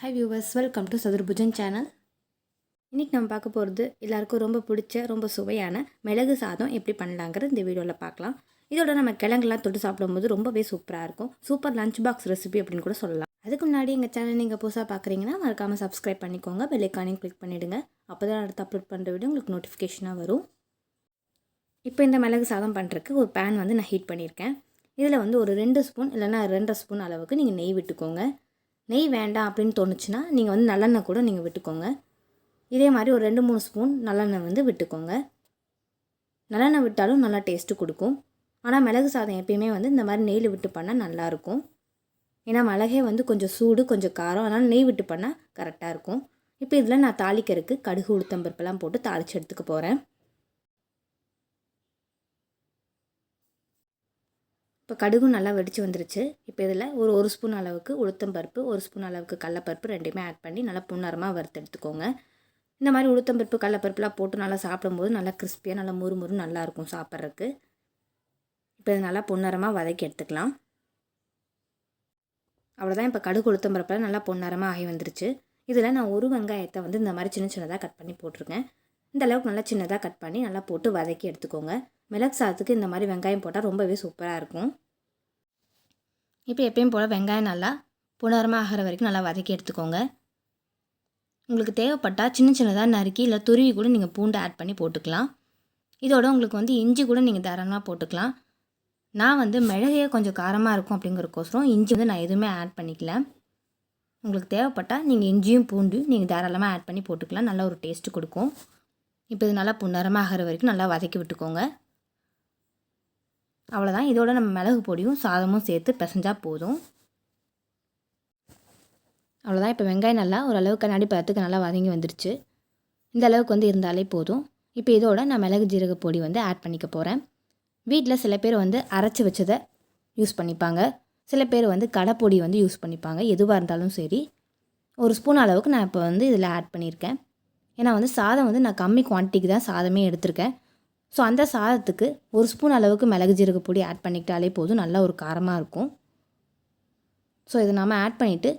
Hi viewers welcome to Chaturbhujan channel இன்றைக்கி நம்ம பார்க்க போகிறது எல்லாருக்கும் ரொம்ப பிடிச்ச ரொம்ப சுவையான மிளகு சாதம் எப்படி பண்ணலாங்கிறது இந்த வீடியோவில் பார்க்கலாம். இதோட நம்ம கிழங்குலாம் தொட்டு சாப்பிடும்போது ரொம்பவே சூப்பராக இருக்கும். சூப்பர் லஞ்ச் பாக்ஸ் ரெசிபி அப்படின்னு கூட சொல்லலாம். அதுக்கு முன்னாடி எங்கள் சேனல் நீங்கள் புதுசாக பார்க்குறீங்கன்னா மறக்காமல் சப்ஸ்கிரைப் பண்ணிக்கோங்க. பெல்லைக்கானையும் கிளிக் பண்ணிவிடுங்க அப்போ தான் அடுத்து அப்லோட் பண்ணுற வீடியோ உங்களுக்கு நோட்டிஃபிகேஷனாக வரும். இப்போ இந்த மிளகு சாதம் பண்ணுறதுக்கு ஒரு பேன் வந்து நான் ஹீட் பண்ணியிருக்கேன். இதில் வந்து ஒரு ரெண்டு ஸ்பூன் இல்லைன்னா ரெண்டரை ஸ்பூன் அளவுக்கு நீங்கள் நெய் விட்டுக்கோங்க. நெய் வேண்டாம் அப்படின்னு தோணுச்சுன்னா நீங்கள் வந்து நல்லெண்ணெய் கூட நீங்கள் விட்டுக்கோங்க. இதே மாதிரி ஒரு ரெண்டு மூணு ஸ்பூன் நல்லெண்ணெய் வந்து விட்டுக்கோங்க. நல்லெண்ணெய் விட்டாலும் நல்லா டேஸ்ட்டு கொடுக்கும். ஆனால் மிளகு சாதம் எப்பயுமே வந்து இந்த மாதிரி நெய்யில் விட்டு பண்ணால் நல்லாயிருக்கும் ஏன்னா மிளகே வந்து கொஞ்சம் சூடு கொஞ்சம் காரம். அதனால் நெய் விட்டு பண்ணால் கரெக்டாக இருக்கும். இப்போ இதில் நான் தாளிக்கிறதுக்கு கடுகு உளுத்தம்பருப்பெல்லாம் போட்டு தாளித்து எடுத்துக்க போகிறேன் இப்போ கடுகும் நல்லா வெடித்து வந்துருச்சு. இப்போ இதில் ஒரு ஒரு ஸ்பூன் அளவுக்கு உளுத்தம் பருப்பு ஒரு ஸ்பூன் அளவுக்கு கடலப்பருப்பு ரெண்டுமே ஆட் பண்ணி நல்லா புன்னரமாக வறுத்து எடுத்துக்கோங்க. இந்த மாதிரி உளுத்தம் பருப்பு கடலப்பருப்புலாம் போட்டு நல்லா சாப்பிடும்போது நல்லா கிறிஸ்பியாக நல்லா முறுமுறு நல்லாயிருக்கும் சாப்பிட்றதுக்கு. இப்போ இது நல்லா பொன்னரமாக வதக்கி எடுத்துக்கலாம். அவ்வளோதான். இப்போ கடுகு உளுத்தம் நல்லா பொன்னரமாக ஆகி வந்துருச்சு. இதில் நான் ஒரு வெங்காயத்தை வந்து இந்த மாதிரி சின்ன சின்னதாக கட் பண்ணி போட்டிருக்கேன். இந்த அளவுக்கு நல்லா சின்னதாக கட் பண்ணி நல்லா போட்டு வதக்கி எடுத்துக்கோங்க. மிளகு சாதத்துக்கு இந்த மாதிரி வெங்காயம் போட்டால் ரொம்பவே சூப்பராக இருக்கும். இப்போ எப்பயும் போல் வெங்காயம் நல்லா புனரமாக ஆகிற வரைக்கும் நல்லா வதக்கி எடுத்துக்கோங்க. உங்களுக்கு தேவைப்பட்டால் சின்ன சின்னதாக நறுக்கி இல்லை துருவி கூட நீங்கள் பூண்டு ஆட் பண்ணி போட்டுக்கலாம். இதோட உங்களுக்கு வந்து இஞ்சி கூட நீங்கள் தாராளமாக போட்டுக்கலாம். நான் வந்து மிளகையே கொஞ்சம் காரமாக இருக்கும் அப்படிங்கிறக்கோசரம் இஞ்சி வந்து நான் எதுவுமே ஆட் பண்ணிக்கல. உங்களுக்கு தேவைப்பட்டால் நீங்கள் இஞ்சியும் பூண்டு நீங்கள் தாராளமாக ஆட் பண்ணி போட்டுக்கலாம். நல்ல ஒரு டேஸ்ட்டு கொடுக்கும். இப்போ இது நல்லா புன்னரமாக ஆகிற வரைக்கும் நல்லா வதக்கி விட்டுக்கோங்க. அவ்வளோதான் இதோட நம்ம மிளகு பொடியும் சாதமும் சேர்த்து பிசைஞ்சால் போதும். அவ்வளோதான் இப்போ வெங்காயம் நல்லா ஓரளவுக்கு கண்ணாடி பத்துக்கு நல்லா வதங்கி வந்துருச்சு. இந்த அளவுக்கு வந்து இருந்தாலே போதும். இப்போ இதோட நான் மிளகு ஜீரக பொடி வந்து ஆட் பண்ணிக்க போகிறேன் வீட்டில் சில பேர் வந்து அரைச்சி வச்சதை யூஸ் பண்ணிப்பாங்க. சில பேர் வந்து கடைப்பொடி வந்து யூஸ் பண்ணிப்பாங்க. எதுவாக இருந்தாலும் சரி. ஒரு ஸ்பூன் அளவுக்கு நான் இப்போ வந்து இதில் ஆட் பண்ணியிருக்கேன். ஏன்னா வந்து சாதம் வந்து நான் கம்மி குவான்டிட்டிக்கு தான் சாதமே எடுத்திருக்கேன். ஸோ அந்த சாதத்துக்கு ஒரு ஸ்பூன் அளவுக்கு மிளகு ஜீரக பொடி ஆட் பண்ணிக்கிட்டாலே போதும். நல்லா ஒரு காரமாக இருக்கும். ஸோ இதை நாம் ஆட் பண்ணிவிட்டு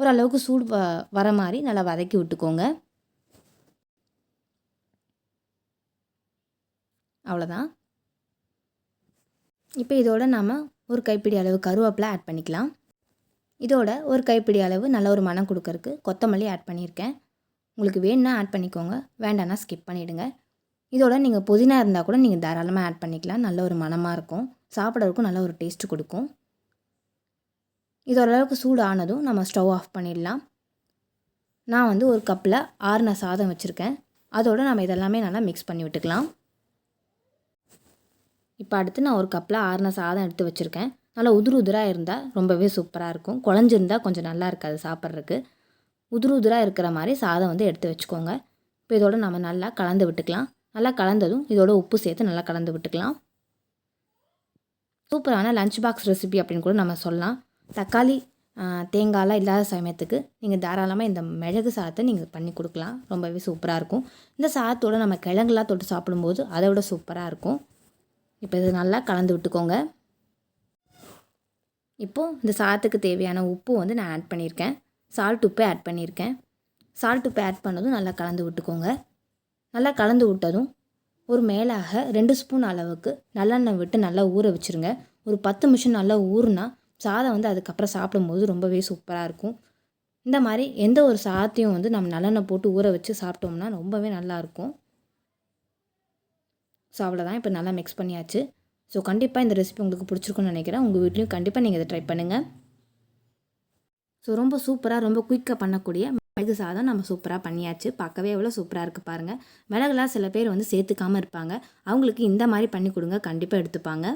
ஓரளவுக்கு சூடு வ வர மாதிரி நல்லா வதக்கி விட்டுக்கோங்க. அவ்வளோதான் இப்போ இதோட நாம் ஒரு கைப்பிடி அளவு கருவேப்பிலை ஆட் பண்ணிக்கலாம். இதோட ஒரு கைப்பிடி அளவு நல்ல ஒரு மனம் கொடுக்கறக்கு கொத்தமல்லி ஆட் பண்ணியிருக்கேன். உங்களுக்கு வேணும்னா ஆட் பண்ணிக்கோங்க. வேண்டான்னா ஸ்கிப் பண்ணிவிடுங்க இதோட நீங்கள் புதினா இருந்தால் கூட நீங்கள் தாராளமாக ஆட் பண்ணிக்கலாம். நல்ல ஒரு மனமாக இருக்கும். சாப்பிட்றதுக்கும் நல்ல ஒரு டேஸ்ட்டு கொடுக்கும். இது ஓரளவுக்கு சூடு ஆனதும் நம்ம ஸ்டவ் ஆஃப் பண்ணிடலாம். நான் வந்து ஒரு கப்பில் ஆறுன சாதம் வச்சுருக்கேன். அதோடு நம்ம இதெல்லாமே நல்லா மிக்ஸ் பண்ணி விட்டுக்கலாம். இப்போ அடுத்து நான் ஒரு கப்பில் ஆறுன சாதம் எடுத்து வச்சுருக்கேன். நல்லா உதிரு உதிராக இருந்தால் ரொம்பவே சூப்பராக இருக்கும். குழஞ்சிருந்தால் கொஞ்சம் நல்லா இருக்காது சாப்பிட்றதுக்கு. உதிரு உதிராக இருக்கிற மாதிரி சாதம் வந்து எடுத்து வச்சுக்கோங்க. இப்போ இதோட நம்ம நல்லா கலந்து விட்டுக்கலாம். நல்லா கலந்ததும் இதோட உப்பு சேர்த்து நல்லா கலந்து விட்டுக்கலாம். சூப்பரான லஞ்ச் பாக்ஸ் ரெசிபி அப்படின்னு கூட நம்ம சொல்லலாம். தக்காளி தேங்காயெலாம் இல்லாத சமயத்துக்கு நீங்கள் தாராளமாக இந்த மிளகு சாதத்தை நீங்கள் பண்ணி கொடுக்கலாம். ரொம்பவே சூப்பராக இருக்கும். இந்த சாதத்தோடு நம்ம கிழங்குலாம் தொட்டு சாப்பிடும்போது அதை விட சூப்பராக இருக்கும். இப்போ இது நல்லா கலந்து விட்டுக்கோங்க. இப்போது இந்த சாதத்துக்கு தேவையான உப்பு வந்து நான் ஆட் பண்ணியிருக்கேன். சால்ட் உப்பே ஆட் பண்ணியிருக்கேன் சால்ட் உப்பு ஆட் பண்ணதும் நல்லா கலந்து விட்டுக்கோங்க. நல்லா கலந்து விட்டதும் ஒரு மேலாக ரெண்டு ஸ்பூன் அளவுக்கு நல்லெண்ணெய் விட்டு நல்லா ஊற வச்சுருங்க. ஒரு பத்து நிமிஷம் நல்லா ஊறுனா சாதம் வந்து அதுக்கப்புறம் சாப்பிடும்போது ரொம்பவே சூப்பராக இருக்கும். இந்த மாதிரி எந்த ஒரு சாதத்தையும் வந்து நம்ம நல்லெண்ணெய் போட்டு ஊற வச்சு சாப்பிட்டோம்னா ரொம்பவே நல்லாயிருக்கும் ஸோ அவ்வளோதான் இப்போ நல்லா மிக்ஸ் பண்ணியாச்சு. ஸோ கண்டிப்பாக இந்த ரெசிபி உங்களுக்கு பிடிச்சிருக்குன்னு நினைக்கிறேன். உங்கள் வீட்லேயும் கண்டிப்பாக நீங்கள் இதை ட்ரை பண்ணுங்கள் ஸோ ரொம்ப சூப்பராக ரொம்ப குயிக்காக பண்ணக்கூடிய மிளகு சாதம் நம்ம சூப்பராக பண்ணியாச்சு. பார்க்கவே எவ்வளோ சூப்பராக இருக்குது பாருங்கள் மிளகுலாம் சில பேர் வந்து சேர்த்துக்காமல் இருப்பாங்க. அவங்களுக்கு இந்த மாதிரி பண்ணி கொடுங்க கண்டிப்பாக எடுத்துப்பாங்க.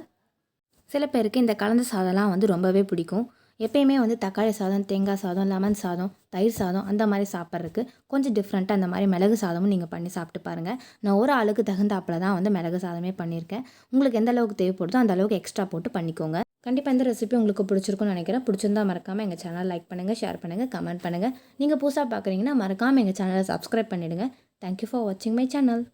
சில பேருக்கு இந்த கலந்த சாதம்லாம் வந்து ரொம்பவே பிடிக்கும். எப்பயுமே வந்து தக்காளி சாதம் தேங்காய் சாதம் லெமன் சாதம் தயிர் சாதம் அந்த மாதிரி சாப்பிட்றதுக்கு கொஞ்சம் டிஃப்ரெண்ட்டாக அந்த மாதிரி மிளகு சாதமும் நீங்கள் பண்ணி சாப்பிட்டு பாருங்கள் நான் ஒரு ஆளுக்கு தகுந்தாப்பில் தான் வந்து மிளகு சாதமே பண்ணியிருக்கேன். உங்களுக்கு எந்த அளவுக்கு தேவைப்படுதோ அந்த அளவுக்கு எக்ஸ்ட்ரா போட்டு பண்ணிக்கோங்க. கண்டிப்பாக இந்த ரெசிபி உங்களுக்கு பிடிச்சிருக்கும்னு நினைக்கிறேன். பிடிச்சிருந்தா மறக்காமல் எங்கள் சேனல் லைக் பண்ணுங்கள் ஷேர் பண்ணுங்கள் கமெண்ட் பண்ணுங்கள் நீங்கள் புதுசாக பார்க்குறீங்கன்னா மறக்காமல் எங்கள் சேனலை சப்ஸ்கிரைப் பண்ணிவிடுங்க தேங்க்யூ ஃபார் வாட்சிங் மை சேனல்